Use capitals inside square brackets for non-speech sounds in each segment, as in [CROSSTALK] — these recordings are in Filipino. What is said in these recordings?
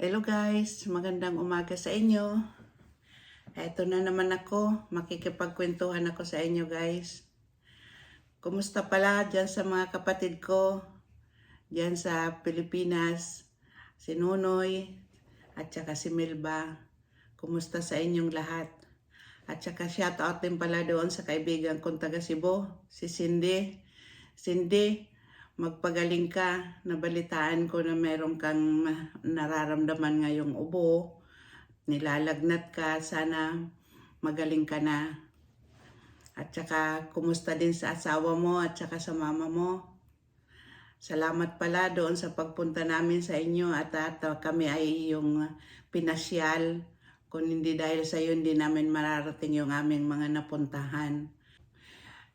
Hello guys, magandang umaga sa inyo. Ito na naman ako, makikipagkwentuhan ako sa inyo guys. Kumusta pala dyan sa mga kapatid ko, dyan sa Pilipinas, si Nunoy, at saka si Milba. Kumusta sa inyong lahat? At saka shout out din pala doon sa kaibigan kong taga Cebu, si Cindy. Cindy, magpagaling ka. Nabalitaan ko na meron kang nararamdaman ngayong ubo. Nilalagnat ka. Sana magaling ka na. At saka, kumusta din sa asawa mo at saka sa mama mo. Salamat pala doon sa pagpunta namin sa inyo at, at uh, kami ay yung pinasyal. Kung hindi dahil sa iyo, hindi namin mararating yung aming mga napuntahan.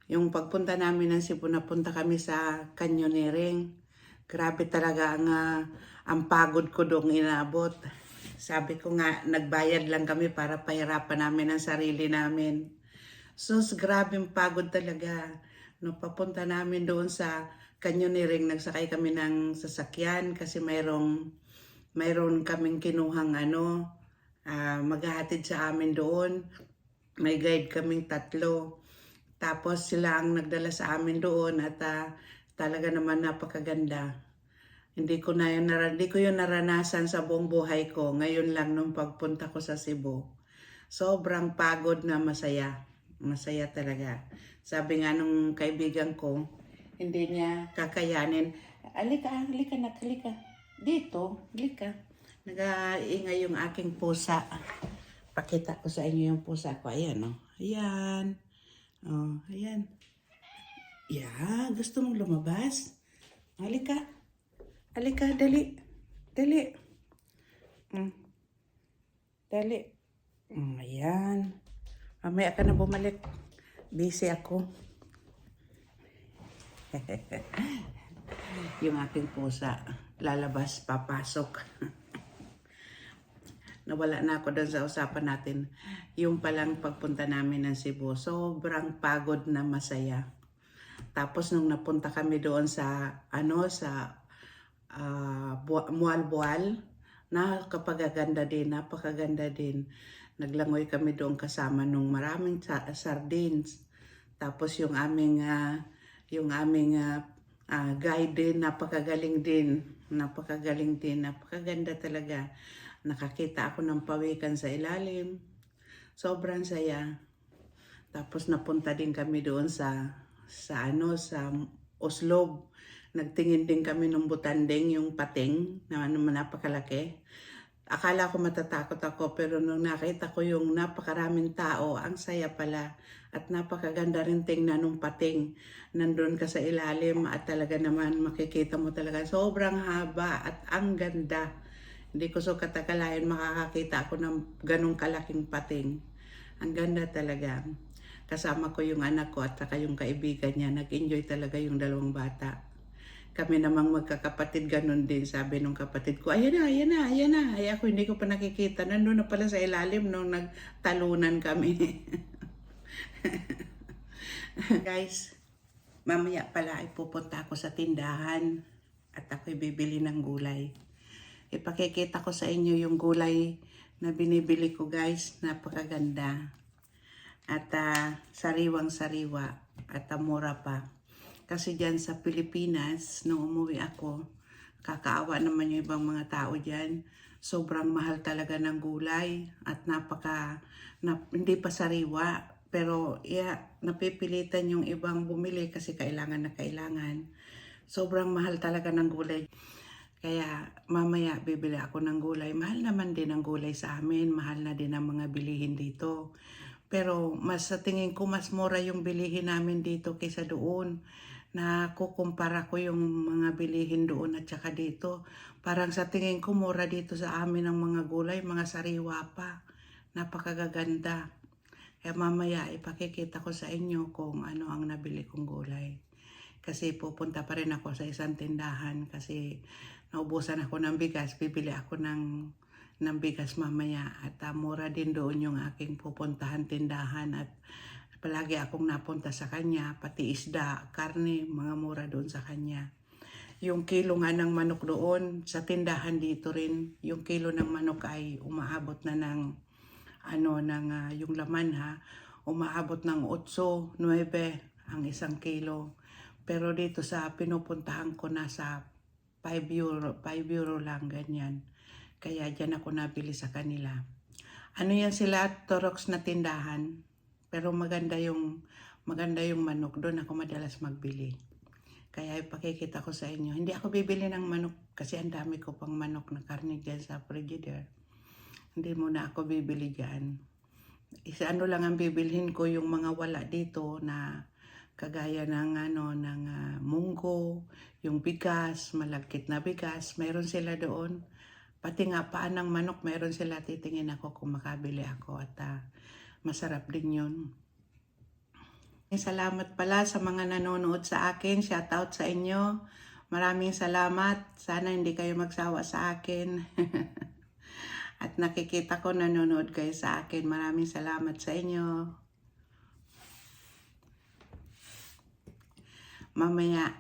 Yung pagpunta namin ng Cebu, napunta kami sa Canyoneering. Grabe talaga ang, ah, ang pagod ko doon inabot. Sabi ko nga, nagbayad lang kami para pahirapan namin ang sarili namin. Sus, grabing pagod talaga. No, papunta namin doon sa Canyoneering, nagsakay kami ng sasakyan kasi mayroong, mayroon kaming kinuhang ano, ah, maghahatid sa amin doon. May guide kaming tatlo. Tapos sila ang nagdala sa amin doon at ah, talaga naman napakaganda. Hindi ko na yun, hindi ko yun naranasan sa buong buhay ko. Ngayon lang nung pagpunta ko sa Cebu. Sobrang pagod na masaya. Masaya talaga. Sabi nga nung kaibigan ko, hindi niya kakayanin. Alika, alika na, alika. Dito, alika. Nag-iingay yung aking pusa. Pakita ko sa inyo yung pusa ko. Ayan, oh. Ayan. Oh, ayan. Yeah, gusto mong lumabas? Halika. Halika, dali. Dali. Mm. Dali. Mm, ayan. Mamaya ka na bumalik. Busy ako. [LAUGHS] yung aking pusa. Lalabas, papasok. [LAUGHS] nawala na ako doon sa usapan natin. Yung palang pagpunta namin ng Cebu, sobrang pagod na masaya. Tapos nung napunta kami doon sa ano sa ah, Bu- Mualbual, din, napakaganda din. Naglangoy kami doon kasama nung maraming sa- sardines. Tapos yung aming ah, yung aming ah, ah, guide din, napakagaling din. Napakagaling din, napakaganda talaga. Nakakita ako ng pawikan sa ilalim. Sobrang saya. Tapos napunta din kami doon sa sa ano sa Oslob. Nagtingin din kami ng butanding yung pating na ano napakalaki. Akala ko matatakot ako pero nung nakita ko yung napakaraming tao, ang saya pala at napakaganda rin tingnan ng pating. Nandun ka sa ilalim at talaga naman makikita mo talaga sobrang haba at ang ganda. Hindi ko so katakalayan makakakita ako ng ganong kalaking pating. Ang ganda talaga. Kasama ko yung anak ko at saka yung kaibigan niya. Nag-enjoy talaga yung dalawang bata. Kami namang magkakapatid ganun din. Sabi nung kapatid ko, ayan na, ayan na, ayan na. Ay ako hindi ko pa nakikita. Nandun na pala sa ilalim nung nagtalunan kami. [LAUGHS] Guys, mamaya pala ay pupunta ako sa tindahan at ako'y bibili ng gulay. Ipakikita ko sa inyo yung gulay na binibili ko guys. Napakaganda. At ah, sariwang-sariwa at ah, mura pa. Kasi dyan sa Pilipinas, nung umuwi ako, kakaawa naman yung ibang mga tao dyan. Sobrang mahal talaga ng gulay at napaka, na, hindi pa sariwa. Pero yeah, napipilitan yung ibang bumili kasi kailangan na kailangan. Sobrang mahal talaga ng gulay. Kaya mamaya bibili ako ng gulay. Mahal naman din ang gulay sa amin. Mahal na din ang mga bilihin dito. Pero mas sa tingin ko mas mura yung bilihin namin dito kaysa doon. Na kukumpara ko yung mga bilihin doon at saka dito. Parang sa tingin ko mura dito sa amin ang mga gulay, mga sariwa pa. Napakagaganda. Kaya mamaya ipakikita ko sa inyo kung ano ang nabili kong gulay. Kasi pupunta pa rin ako sa isang tindahan kasi naubusan ako ng bigas. Bibili ako ng, ng bigas mamaya at ah, mura din doon yung aking pupuntahan tindahan at palagi akong napunta sa kanya, pati isda, karne, mga mura doon sa kanya. yung kilo nga ng manok doon sa tindahan dito rin yung kilo ng manok ay umaabot na ng ano ng ah, yung laman ha umaabot ng 8 9 ang isang kilo pero dito sa pinupuntahan ko nasa 5 euro 5 euro lang ganyan kaya diyan ako nabili sa kanila ano yan sila Torox na tindahan pero maganda yung maganda yung manok doon ako madalas magbili kaya ipakikita ko sa inyo. Hindi ako bibili ng manok kasi ang dami ko pang manok na karne dyan sa frigidaire. Hindi muna ako bibili dyan. Isa ano lang ang bibilhin ko yung mga wala dito na kagaya ng ano ng ah, munggo, yung bigas, malagkit na bigas, meron sila doon. Pati nga paan ng manok, meron sila titingin ako kung makabili ako at ah, masarap din yun. Salamat pala sa mga nanonood sa akin. Shout out sa inyo. Maraming salamat. Sana hindi kayo magsawa sa akin. [LAUGHS] At nakikita ko nanonood kayo sa akin. Maraming salamat sa inyo. Mamaya,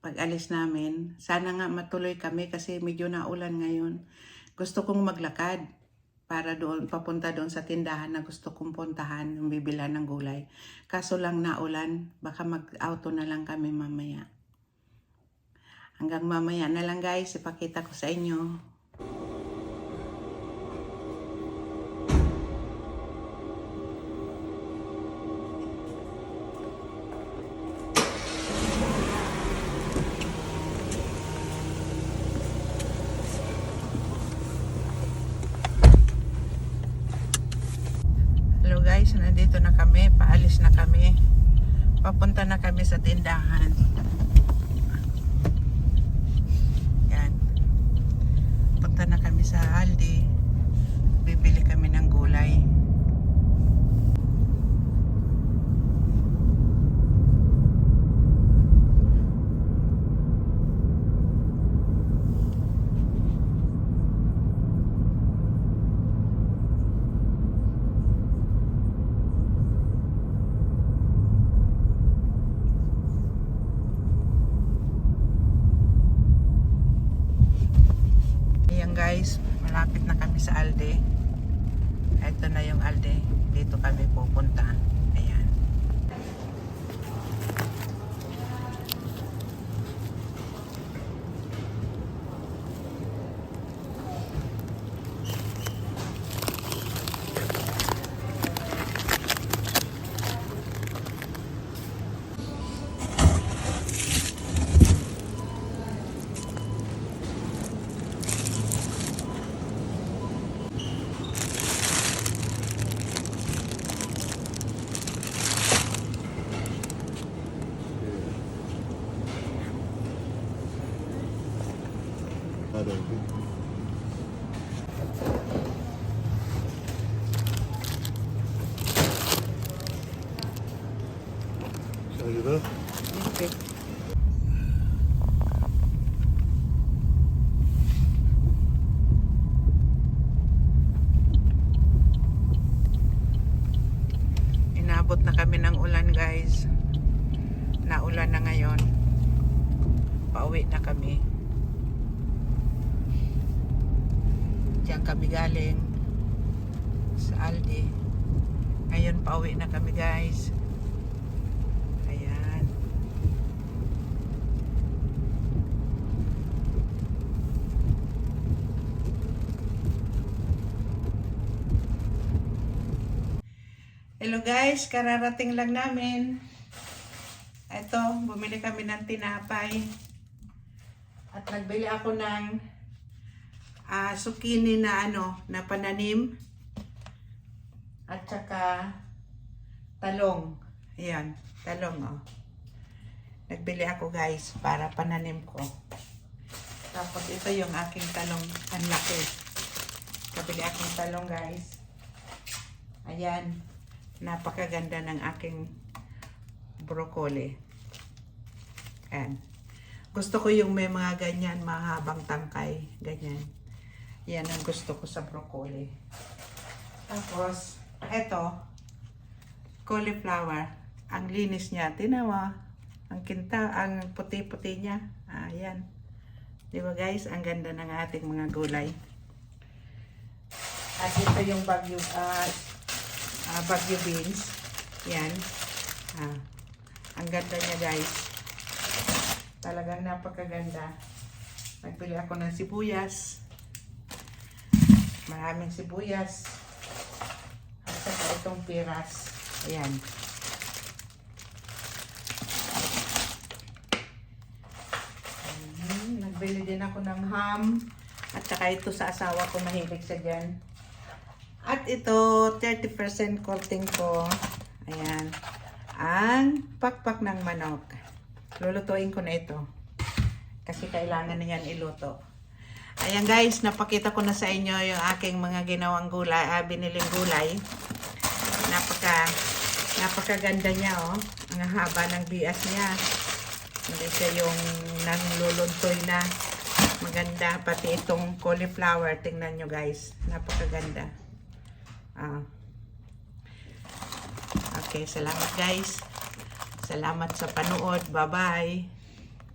pag alis namin, sana nga matuloy kami kasi medyo naulan ngayon. Gusto kong maglakad para doon papunta doon sa tindahan na gusto kong puntahan yung bibila ng gulay. Kaso lang naulan, baka mag-auto na lang kami mamaya. Hanggang mamaya na lang guys, ipakita ko sa inyo. Kami sa tindahan. Yan. Punta na kami sa Aldi. Bibili kami ng gulay. Ayan guys, malapit na kami sa Aldi. Ito na yung Aldi. Dito kami pupunta. belki. Şöyle. Evet. Diyan kami galing sa Aldi. Ngayon pauwi na kami guys. Ayan. Hello guys, kararating lang namin. Ito, bumili kami ng tinapay. At nagbili ako ng ah, zucchini na ano, na pananim. At saka talong. Ayan, talong oh. Nagbili ako guys para pananim ko. Tapos ito yung aking talong. Ang laki. Kabili akong talong guys. Ayan. Napakaganda ng aking broccoli. Ayan. Gusto ko yung may mga ganyan, mahabang tangkay. Ganyan. Yan ang gusto ko sa broccoli. Tapos, eto, cauliflower. Ang linis niya. Tinawa. Ang kinta, ang puti-puti niya. Ayan. Di ba guys? Ang ganda ng ating mga gulay. At ito yung bagyo, ah ah, bagyo beans. Yan. Ah, ang ganda niya guys. Talagang napakaganda. Nagpili ako ng sibuyas. Maraming sibuyas. At saka itong piras. Ayan. Mhm, Nagbili din ako ng ham. At saka ito sa asawa ko, mahilig siya dyan. At ito, 30% coating ko. Ayan. Ang pakpak ng manok. Lulutuin ko na ito. Kasi kailangan na yan iluto. Ayan guys, napakita ko na sa inyo yung aking mga ginawang gulay, ah, biniling gulay. Napaka, napakaganda niya oh. Ang haba ng bias niya. Hindi siya yung nanluluntoy na. Maganda. Pati itong cauliflower. Tingnan nyo guys. Napakaganda. Ah. Okay, salamat guys. Salamat sa panood. Bye-bye.